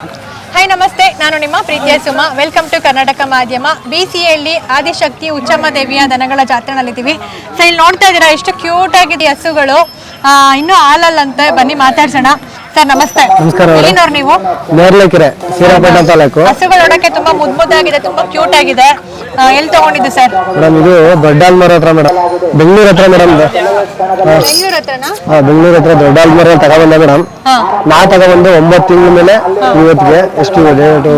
Hi ನಮಸ್ತೆ. ನಾನು ನಿಮ್ಮ ಪ್ರೀತಿಯ ಸುಮ. ವೆಲ್ಕಮ್ ಟು ಕರ್ನಾಟಕ ಮಾಧ್ಯಮ. ಬಿ ಸಿ ಎಲ್ಲಿ ಆದಿಶಕ್ತಿ, ಉಚ್ಚಮ್ಮ ದೇವಿಯ ದನಗಳ ಜಾತ್ರೆನಲ್ಲಿದ್ದೀವಿ. ಸೊ ಇಲ್ಲಿ ನೋಡ್ತಾ ಇದ್ದೀರಾ, ಎಷ್ಟು ಕ್ಯೂಟ್ ಆಗಿದೆ ಹಸುಗಳು. ಇನ್ನೂ ಹಾಲಲ್ಲಂತೆ. ಬನ್ನಿ, ಮಾತಾಡ್ಸೋಣ. ಸರ್ ನಮಸ್ತೆ. ನಮಸ್ಕಾರ ಮೇಡಮ್. ಎಲ್ಲಿನವ್ರು ನೀವು? ನೇರ್ಲೆಕೆರೆ ಶ್ರೀರಂಗಪಟ್ಟಣ ತಾಲೂಕು. ಹಸುಗಳು ನೋಡಕ್ಕೆ ತುಂಬಾ ಮುದ್ ಮುದ್ದಾಗಿದೆ ತುಂಬಾ ಕ್ಯೂಟ್ ಆಗಿದೆ. ಆ, ಎಲ್ಲಿ ತಗೊಂಡಿದ್ದು ಸರ್? ಮೇಡಮ್ ಇದು ದೊಡ್ಡಾಲ್ಮರ ಹತ್ರ ಮೇಡಮ್. ಬೆಂಗಳೂರು ಹತ್ರ ಮೇಡಮ್ ಬೆಂಗಳೂರು ಹತ್ರನಾ? ಬೆಂಗಳೂರು ಹತ್ರ ದೊಡ್ಡಾಲ್ಮರ ತಗೊಬಂದೆ ಮೇಡಮ್. ಹಾ. ನಾ ತಗೊಬಂದು ಒಂಬತ್ತು ತಿಂಗಳ ಮೇಲೆ ಇವತ್ತಿಗೆ ಎಷ್ಟು ಡೇಟು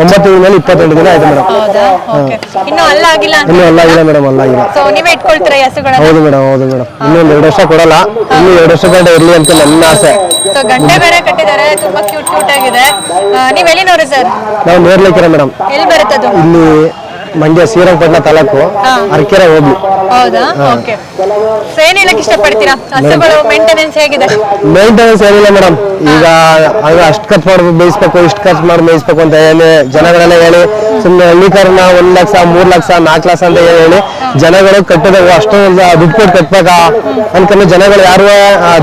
ಒಂಬತ್ತು ತಿಂಗಳ ಮೇಲೆ ಇಪ್ಪತ್ತೆಂಟು ದಿನ ಆಯ್ತು ಮೇಡಮ್. ಹೌದಾ? ಓಕೆ. ಇನ್ನೂ ಅಲ್ಲ ಆಗಿಲ್ಲ ಇನ್ನೂ ಅಲ್ಲ ಇಲ್ಲ ಮೇಡಮ್ ಅಲ್ಲ ಇಲ್ಲ ಸೊ ನೀವೇ ಇಟ್ಕೊಳ್ತೀರಾ ಈ ಹಸುಗಳನ್ನ? ಹೌದು ಮೇಡಮ್ ಹೌದು ಮೇಡಮ್. ಇನ್ನೊಂದು ಎರಡು ವರ್ಷ ಕೊಡಲ್ಲ ಇನ್ನು ಎರಡು ವರ್ಷ ಗಂಟೆ ಇರಲಿ ಅಂತ ನನ್ನ ಆಸೆ. ಸೊ ಗಂಟೆ ಬೇರೆ ಕಟ್ಟಿದ್ದಾರೆ ತುಂಬಾ ಕ್ಯೂಟ್ ಕ್ಯೂಟ್ ಆಗಿದೆ. ನೀವ್ ನೀವ್ ಎಲ್ಲಿನವರು ಸರ್ ನಾವು ನೋಡ್ಲಿಕ್ಕೆ ಮೇಡಮ್ ಎಲ್ಲಿ ಬರುತ್ತದು ಇಲ್ಲಿ ಮಂಡ್ಯ ಶ್ರೀರಂಗಪಟ್ಟಣ ತಾಲೂಕು ಅರ್ಕೆರೆ ಹೋಗ್ಲಿ ಹೌದಾ? ಓಕೆ ಸೊ ಏನ್ ಹೇಳಕ್ ಇಷ್ಟಪಡ್ತೀರಾ? ಹಸುಗಳು ಮೇಂಟೆನೆನ್ಸ್ ಹೇಗಿದೆ? ಮೇಂಟೆನೆನ್ಸ್ ಏನಿಲ್ಲ ಮೇಡಮ್ ಈಗ ಆಗ ಅಷ್ಟು ಖರ್ಚು ಮಾಡಿ ಬೇಯಿಸ್ಬೇಕು ಇಷ್ಟು ಖರ್ಚು ಮಾಡಿ ಮೇಯಿಸ್ಬೇಕು ಅಂತ ಹೇಳಿ ಜನಗಳೆಲ್ಲ ಹೇಳಿ ಸುಮ್ಮನೆ ಹಳ್ಳಿಕರನ್ನ ಒಂದ್ ಲಕ್ಷ ಮೂರ್ ಲಕ್ಷ ನಾಲ್ಕು ಲಕ್ಷ ಅಂತ ಹೇಳಿ ಜನಗಳು ಕಟ್ಟದಾಗ ಅಷ್ಟೊಂದು ದುಡ್ಡು ಕೊಟ್ಟು ಕಟ್ಬೇಕಾ ಅನ್ಕೊಂಡು ಜನಗಳು ಯಾರು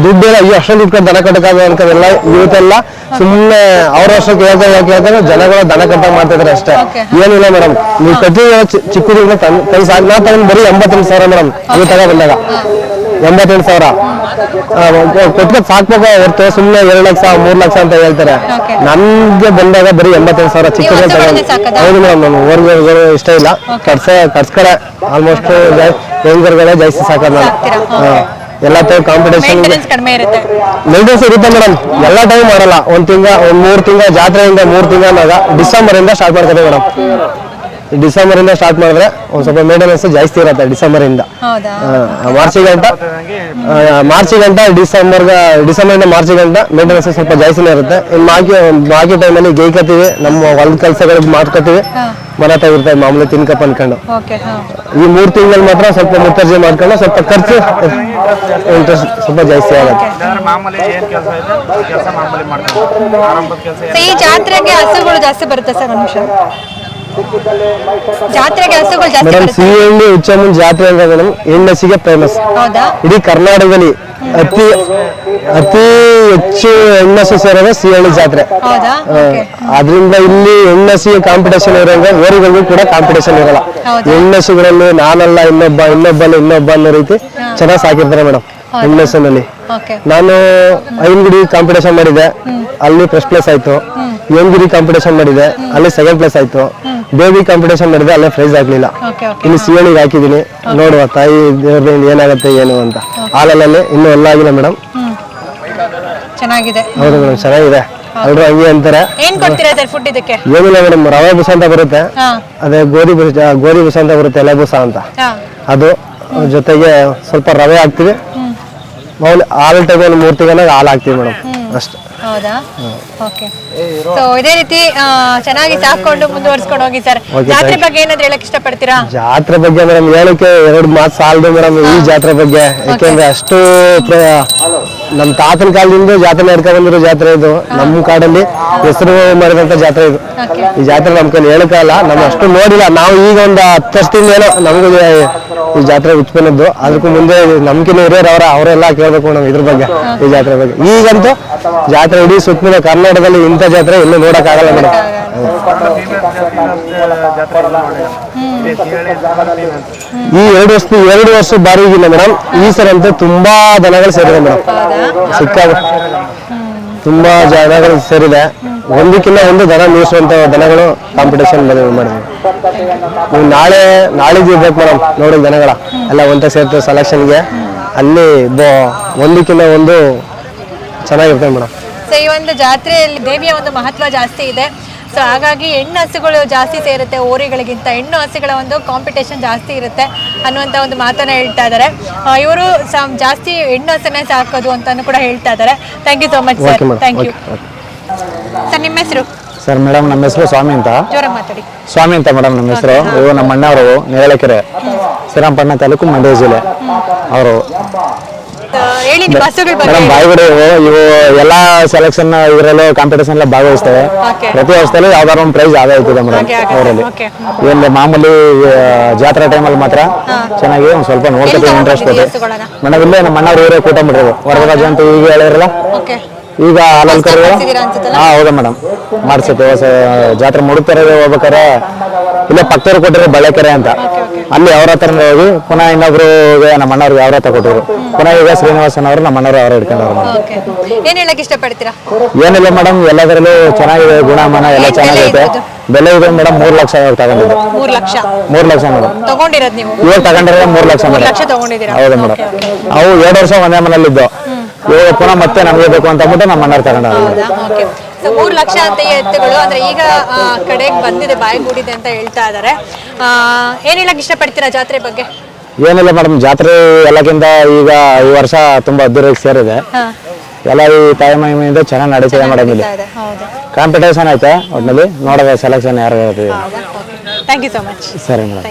ದುಡ್ಡು ಅಯ್ಯೋ ಅಷ್ಟೊಂದು ದುಡ್ಡು ಕೊಟ್ಟು ದನ ಕಟ್ಟಕ್ಕಾಗ ಅನ್ಕೊಂಡೆಲ್ಲ ಇವತ್ತೆಲ್ಲ ಸುಮ್ಮನೆ ಅವ್ರ ವರ್ಷ ಕೇಳ್ತಾ ಜನಗಳ ಹೇಳ್ತಾರೆ ಜನಗಳು ದನ ಕಟ್ಟ ಮಾಡ್ತಿದ್ರೆ ಅಷ್ಟೇ. ಏನಿಲ್ಲ ಮೇಡಮ್. ನೀವು ಕಟ್ಟಿ ಚಿಕ್ಕದಿಂದ ಕೈ ಸಾಕು ನಾ ತಗೊಂಡು ಬರೀ ಎಂಬತ್ತೆಂಟು ಸಾವಿರ ಮೇಡಮ್. ನೀವು ತಗೋ ಬಂದಾಗ. ಎಂಬತ್ತೆಂಟು ಸಾವಿರ. ಕೊಟ್ಕೊಂಡು ಸಾಕ್ಬೇಕು ಹೊರತು ಸುಮ್ಮನೆ ಎರಡು ಲಕ್ಷ ಮೂರು ಲಕ್ಷ ಅಂತ ಹೇಳ್ತಾರೆ. ನನಗೆ ಬಂದಾಗ ಬರೀ ಎಂಬತ್ತೆಂಟು ಸಾವಿರ ಚಿಕ್ಕ? ಹೌದು ಮೇಡಮ್ ನಾನು ಓರ್ಗಳು ಇಷ್ಟ ಇಲ್ಲ. ಕಟ್ಸ ಕಟ್ಸ್ಕಡೆ ಆಲ್ಮೋಸ್ಟ್ ಹೆಂಗರ್ಗಳೇ ಜಾಸ್ತಿ ಸಾಕೋದು ನಾನು? ಎಲ್ಲ ಟೈಮ್ ಕಾಂಪಿಟೇಷನ್ ಮೇಂಟೆನ್ಸ್ ಇರುತ್ತೆ. ಮೇಡಮ್. ಎಲ್ಲ ಟೈಮ್ ಮಾಡಲ್ಲ. ಒಂದ್ ತಿಂಗ ಒಂದ್ ಮೂರ್ ತಿಂಗಳ ಜಾತ್ರೆಯಿಂದ ಮೂರ್ ತಿಂಗಳಾಗ ಡಿಸೆಂಬರ್ ಇಂದ ಸ್ಟಾರ್ಟ್ ಮಾಡ್ತಾರೆ ಮೇಡಮ್. ಡಿಸೆಂಬರ್ ಇಂದ ಸ್ಟಾರ್ಟ್ ಮಾಡಿದ್ರೆ ಒಂದ್ ಸ್ವಲ್ಪ ಮೇಂಟೆನೆನ್ಸ್ ಜಾಸ್ತಿ ಇರುತ್ತೆ ಡಿಸೆಂಬರ್ ಇಂದ ಹೌದಾ ಮಾರ್ಚ್ ಗಂಟ ಮಾರ್ಚ್ ಗಂಟ ಡಿಸೆಂಬರ್ ಡಿಸೆಂಬರ್ ಇಂದ ಮಾರ್ಚ್ ಗಂಟ ಮೇಂಟೆನೆನ್ಸ್ ಸ್ವಲ್ಪ ಜಾಸ್ತಿನೇ ಇರುತ್ತೆ. ಇನ್ನು ಮಾಗಿ ಮಾಗಿ ಟೈಮಲ್ಲಿ ಗೇಯ್ಕತ್ತೀವಿ ನಮ್ಮ ಹೊಲದ ಕೆಲಸಗಳಿಗೆ ಮಾಡ್ಕೊತೀವಿ. ಮರ ಇರುತ್ತೆ ಮಾಮೂಲಿ ತಿನ್ಕಪ್ಪ ಅನ್ಕೊಂಡು. ಓಕೆ ಹಾ. ಈ ಮೂರು ತಿಂಗಳಲ್ಲಿ ಮಾತ್ರ ಸ್ವಲ್ಪ ಮುತ್ತರ್ಜಿ ಮಾಡ್ಕೊಂಡು ಸ್ವಲ್ಪ ಖರ್ಚು ಇಂಟ್ರೆಸ್ಟ್ ಸ್ವಲ್ಪ ಜಾಸ್ತಿ ಆಗುತ್ತೆ. ಇಲ್ಲಾಂದ್ರೆ ಮಾಮೂಲಿ ಏನ್ ಕೆಲಸ ಇದೆ? ಕೆಲಸ ಮಾಮೂಲಿ ಮಾಡ್ತಾರೆ ಆರಂಭದ ಕೆಲಸ ಸೊ ಈ ಜಾತ್ರೆಗೆ ಹಸುಗಳು ಜಾಸ್ತಿ ಬರುತ್ತೆ ಸರ್ ಜಾತ್ರೆಗೆ ಹಸುಗಳು ಜಾಸ್ತಿ ಮೇಡಮ್ ಸಿಹಿ ಹುಚ್ಚಮ್ಮನ ಜಾತ್ರೆ ಅಂದ್ರೆ ಮೇಡಮ್ ಹೆಣ್ಣಸಿಗೆ ಫೇಮಸ್ ಹೌದಾ? ಇಡೀ ಕರ್ನಾಟಕದಲ್ಲಿ ಅತಿ ಅತಿ ಹೆಚ್ಚು ಹೆಣ್ಣಸು ಸೇರೋದು ಸಿಹಳ್ಳಿ ಜಾತ್ರೆ. ಹೌದಾ? ಅದರಿಂದ ಇಲ್ಲಿ ಹೆಣ್ಣಸಿ ಕಾಂಪಿಟೇಷನ್ ಇರೋಂಗೆ ಓರಿಗಳಿಗೂ ಕೂಡ ಕಾಂಪಿಟೇಷನ್ ಇರಲ್ಲ. ಹೌದಾ? ಹೆಣ್ಣಸುಗಳಲ್ಲಿ ನಾನಲ್ಲ ಇನ್ನೊಬ್ಬ ಇನ್ನೊಬ್ಬಲ್ಲ ಇನ್ನೊಬ್ಬ ಅನ್ನೋ ರೀತಿ ಚೆನ್ನಾಗಿ ಸಾಕಿರ್ತಾರೆ ಮೇಡಮ್ ಹೆಣ್ಣಸಿನಲ್ಲಿ ಓಕೆ ನಾನು ಐನ್ಗುಡಿ ಕಾಂಪಿಟೇಷನ್ ಮಾಡಿದೆ ಅಲ್ಲಿ ಫಸ್ಟ್ ಪ್ಲೇಸ್ ಆಯ್ತು. ಏನ್ಗಿರಿ ಕಾಂಪಿಟೇಷನ್ ಮಾಡಿದೆ ಅಲ್ಲೇ ಸೆಕೆಂಡ್ ಪ್ಲೇಸ್ ಆಯ್ತು. ಬೇಬಿ ಕಾಂಪಿಟೇಷನ್ ಮಾಡಿದೆ ಅಲ್ಲೇ ಪ್ರೈಸ್ ಆಗ್ಲಿಲ್ಲ ಇಲ್ಲಿ ಸಿಹಳಿಗೆ ಹಾಕಿದೀನಿ ನೋಡುವ ತಾಯಿ ಏನಾಗುತ್ತೆ ಏನು ಅಂತ. ಹಾಲಲ್ಲಿ ಇನ್ನೂ ಎಲ್ಲ ಆಗಿಲ್ಲ ಮೇಡಮ್ ಚೆನ್ನಾಗಿದೆ. ಹೌದು ಮೇಡಮ್ ಚೆನ್ನಾಗಿದೆ. ಎಲ್ರು ಹಂಗೆ ಅಂತಾರೆ. ಏನ್ ಕೊಡ್ತೀರಾ ಸರ್ ಫುಡ್ ಇದಕ್ಕೆ? ಏನಿಲ್ಲ ಮೇಡಮ್ ರವೆ ಬುಸ ಅಂತ ಬರುತ್ತೆ ಅದೇ ಗೋಧಿ ಬುಸ ಗೋಧಿ ಬುಸ ಅಂತ ಬರುತ್ತೆ ಎಲೆ ಬುಸ ಅಂತ. ಅದು ಜೊತೆಗೆ ಸ್ವಲ್ಪ ರವೆ ಹಾಕ್ತಿವಿ. ಮಾಮೂಲಿ ಹಾಲು ಟೈಮ್ ಮೂರು ತಿಂಗಳಾಗ ಹಾಲು ಹಾಕ್ತಿವಿ ಮೇಡಮ್ ಅಷ್ಟೇ. ಹೌದಾ? ಓಕೆ ಸೊ ಇದೇ ರೀತಿ ಚೆನ್ನಾಗಿ ಸಾಕೊಂಡು ಮುಂದುವರ್ಸ್ಕೊಂಡು ಹೋಗಿ ಸರ್ ಜಾತ್ರೆ ಬಗ್ಗೆ ಏನಾದ್ರು ಹೇಳಕ್ ಇಷ್ಟಪಡ್ತೀರಾ? ಜಾತ್ರೆ ಬಗ್ಗೆ ಮೇಡಮ್ ಹೇಳಕ್ಕೆ ಎರಡು ಮಾತು ಸಾಲದು ಮೇಡಮ್ ಈ ಜಾತ್ರೆ ಬಗ್ಗೆ. ಯಾಕೆಂದ್ರೆ ಅಷ್ಟು ನಮ್ಮ ತಾತನ ಕಾಲದಿಂದ ಜಾತ್ರೆ ನಡ್ಕೊಂಡ್ ಬಂದಿರೋ ಜಾತ್ರೆ ಇದು. ನಮ್ಮ ಕಾಡಲ್ಲಿ ಹೆಸರು ಮಾಡಿದಂತ ಜಾತ್ರೆ ಇದು. ಈ ಜಾತ್ರೆ ನಮ್ ಕೈಲಿ ಹೇಳಕ್ಕಾಗಲ್ಲ. ನಾವು ಅಷ್ಟು ನೋಡಿಲ್ಲ. ನಾವು ಈಗ ಒಂದು ಹತ್ತು ವರ್ಷದಿಂದ ಏನೋ ನಮಗೂ ಈ ಜಾತ್ರೆ ಉತ್ಪನ್ನದ್ದು. ಅದಕ್ಕೂ ಮುಂದೆ ನಮ್ಗಿನ ಹಿರಿಯರು ಅವರ ಅವರೆಲ್ಲ ಕೇಳ್ಬೇಕು ಮೇಡಮ್ ಇದ್ರ ಬಗ್ಗೆ ಈ ಜಾತ್ರೆ ಬಗ್ಗೆ. ಈಗಂತೂ ಜಾತ್ರೆ ಇಡೀ ಸುತ್ತಮುತ್ತ ಕರ್ನಾಟಕದಲ್ಲಿ ಇಂಥ ಜಾತ್ರೆ ಎಲ್ಲೂ ನೋಡಕ್ಕಾಗಲ್ಲ ಮೇಡಮ್. ಈ ಎರಡು ವರ್ಷ ಎರಡು ವರ್ಷ ಬಾರಿ ಇಲ್ಲ ಮೇಡಮ್. ಈ ಸರಿ ಅಂತ ತುಂಬಾ ದನಗಳು ಸೇರಿದೆ ಮೇಡಮ್. ಸಿಕ್ಕ ತುಂಬಾ ಜನಗಳು ಸೇರಿದೆ. ಒಂದಕ್ಕಿಂತ ಒಂದು ದನ ಮೀರಿಸುವಂತ ದನಗಳು ಕಾಂಪಿಟೇಷನ್ ಮಾಡಿದ್ವಿ ನೀವು ನಾಳೆ ನಾಳೆಗೆ ಇರ್ಬೇಕು ಮೇಡಮ್. ನೋಡಿ ದನಗಳ. ಎಲ್ಲ ಒಂದ ಸೇರ್ತೇವೆ ಸೆಲೆಕ್ಷನ್ಗೆ ಅಲ್ಲಿ ಒಂದಕ್ಕಿಂತ ಒಂದು ಚೆನ್ನಾಗಿರ್ತದೆ ಮೇಡಮ್. ಈ ಒಂದು ಜಾತ್ರೆಯಲ್ಲಿ ದೇವಿಯ ಒಂದು ಮಹತ್ವ ಜಾಸ್ತಿ ಇದೆ. ಸೊ ಹಾಗಾಗಿ ಹೆಣ್ಣು ಹಸುಗಳು ಜಾಸ್ತಿ ಸೇರುತ್ತೆ ಓರಿಗಳಿಗಿಂತ ಹೆಣ್ಣು ಹಸುಗಳ ಒಂದು ಕಾಂಪಿಟೇಷನ್ ಜಾಸ್ತಿ ಇರುತ್ತೆ ಅನ್ನುವಂಥ ಒಂದು ಮಾತನ್ನ ಹೇಳ್ತಾ ಇದ್ದಾರೆ. ಇವರು ಜಾಸ್ತಿ ಹೆಣ್ಣು ಹಸನ್ನೇ ಸಾಕೋದು ಅಂತಾನು ಕೂಡ ಹೇಳ್ತಾ ಇದ್ದಾರೆ. Thank you so much sir thank you sir ನಿಮ್ಮ ಹೆಸರು? ಸರ್ ಮೇಡಮ್ ನಮ್ಮ ಹೆಸರು ಸ್ವಾಮಿ ಅಂತ. ಸ್ವಾಮಿ ಅಂತ ಮೇಡಮ್ ನಮ್ಮ ಹೆಸರು. ಇವರು ನಮ್ಮ ಅಣ್ಣವರು ನೇರಳೆಕೆರೆ ಶ್ರೀರಾಮಪಟ್ಟಣ ತಾಲೂಕು ಮಂಡ್ಯ ಜಿಲ್ಲೆ. ಅವರು ಹೇಳಿ ನಿಮ್ಮ ಹಸುಗಳ ಬಗ್ಗೆ ಮೇಡಮ್ ಬಾಯಿಗುಡಿ ಇವು ಇವು ಎಲ್ಲ ಸೆಲೆಕ್ಷನ್ ಇದರಲ್ಲೂ ಕಾಂಪಿಟೇಷನ್ ಎಲ್ಲ ಭಾಗವಹಿಸ್ತವೆ. Okay. ಪ್ರತಿ ವರ್ಷದಲ್ಲೂ ಯಾವ್ದಾದ್ರು ಒಂದು ಪ್ರೈಸ್ ಆಗೇ ಇರ್ತದೆ ಮೇಡಮ್ Okay. ಏನು ಮಾಮೂಲಿ ಜಾತ್ರೆ ಜಾತ್ರಾ ಟೈಮಲ್ಲಿ ಮಾತ್ರ ಚೆನ್ನಾಗಿ ಒಂದ್ ಸ್ವಲ್ಪ ನೋಡ್ಕೊತೀವಿ ಎಲ್ಲಿ ಇಂಟ್ರೆಸ್ಟ್ ಇದೆ ಕೊಟ್ಟು. ಹಸುಗಳನ್ನ? ಮೇಡಮ್ ಇಲ್ಲೇ ನಮ್ಮ ಅಣ್ಣವ್ರು ಇವರೇ ಕೂಟ ಮಾಡಿರೋದು ವರದರಾಜ ಅಂತ ಈಗ ಹೇಳಿರಲ್ಲ ಓಕೆ. ಈಗ ಅಲಂಕಾರ ಹಾ ಹೌದಾ ಮೇಡಮ್. ಮಾಡ್ಸುತ್ತೆ ಹೊಸ ಜಾತ್ರೆ ಮುಡುತ್ತಾರೆ ಹೋಗ್ಬೇಕಾರೆ ಇಲ್ಲ ಪಕ್ಕದವ್ರು ಕೊಟ್ಟಿರೋ ಬಳೆಕೆರೆ ಅಂತ. ಅಲ್ಲಿ ಅವ್ರ ಹತ್ರ ಹೋಗಿ ಪುನಃ ಇನ್ನೊಬ್ರು ನಮ್ಮ ಅಣ್ಣವ್ರಿಗೆ ಅವ್ರ ಹತ್ರ ಕೊಟ್ಟರು ಪುನಃ ಈಗ ಶ್ರೀನಿವಾಸನ್ ಅವರು ನಮ್ಮ ಅಣ್ಣವ್ರು ಅವ್ರ ಹಿಡ್ಕೊಂಡವ್ರು ಮೇಡಮ್. ಓಕೆ. ಏನ್ ಹೇಳಕ್ ಇಷ್ಟಪಡ್ತೀರಾ? ಏನಿಲ್ಲ ಮೇಡಮ್ ಎಲ್ಲದರಲ್ಲೂ ಚೆನ್ನಾಗಿದೆ ಗುಣಮನ ಎಲ್ಲ ಚೆನ್ನಾಗಿದೆ ಬೆಲೆ ಚೆನ್ನಾಗೈತೆ. ಬೆಲೆ ಇದೆ ಮೇಡಮ್ ಮೂರ್ ಲಕ್ಷ ಇವಾಗ ತಗೊಂಡಿದ್ದು. ಮೂರ್ ಲಕ್ಷ? ಮೂರ್ ಲಕ್ಷ ಮೇಡಮ್. ತಗೊಂಡಿರೋದ್ ನೀವು? ಇವಾಗ ತಗೊಂಡ್ರೆ ಮೂರು ಲಕ್ಷ ಮೂರ್ ಮೇಡಮ್. ಲಕ್ಷ ತಗೊಂಡಿದ್ದೀರಾ? ಹೌದು ಮೇಡಮ್. ಅವು ಎರಡು ವರ್ಷ ಒಂದೇ ಮನೇಲಿದ್ದು ಇವಾಗ ಪುನಃ ಮತ್ತೆ ನಮಗೆ ಬೇಕು ಅಂತ ಅಂದ್ಬಿಟ್ಟು ನಮ್ಮ ಮನೆಯವ್ರು ತಗೊಂಡವ್ರು ಸೊ ಮೂರ್ ಲಕ್ಷ ಅಂತ ಎತ್ತುಗಳು ಅಂದ್ರೆ ಈಗ ಕಡೆಗೆ ಬಂದಿದೆ ಬಾಯಿಗೂಡಿದೆ ಅಂತ ಹೇಳ್ತಾ ಇದಾರೆ. ಆ, ಏನ್ ಹೇಳಕ್ ಇಷ್ಟಪಡ್ತೀರಾ ಜಾತ್ರೆ ಬಗ್ಗೆ? ಏನಿಲ್ಲ ಮೇಡಮ್ ಜಾತ್ರೆ ಎಲ್ಲಕ್ಕಿಂತ ಈಗ ಈ ವರ್ಷ ತುಂಬಾ ಅದ್ದೂರಿಗೆ ಸೇರಿದೆ. ಎಲ್ಲ ಈ ತಾಯಿ ಮಹಿಮೆಯಿಂದ ಚೆನ್ನಾಗಿ ನಡೀತಿದೆ ಮೇಡಮ್ ಇಲ್ಲಿ. ಕಾಂಪಿಟೇಷನ್ ಐತೆ ಒಟ್ಟಿನಲ್ಲಿ ನೋಡೋದು ಸೆಲೆಕ್ಷನ್ ಯಾರು ಥ್ಯಾಂಕ್ ಯು ಸೊ ಮಚ್ ಸರಿ ಮೇಡಮ್.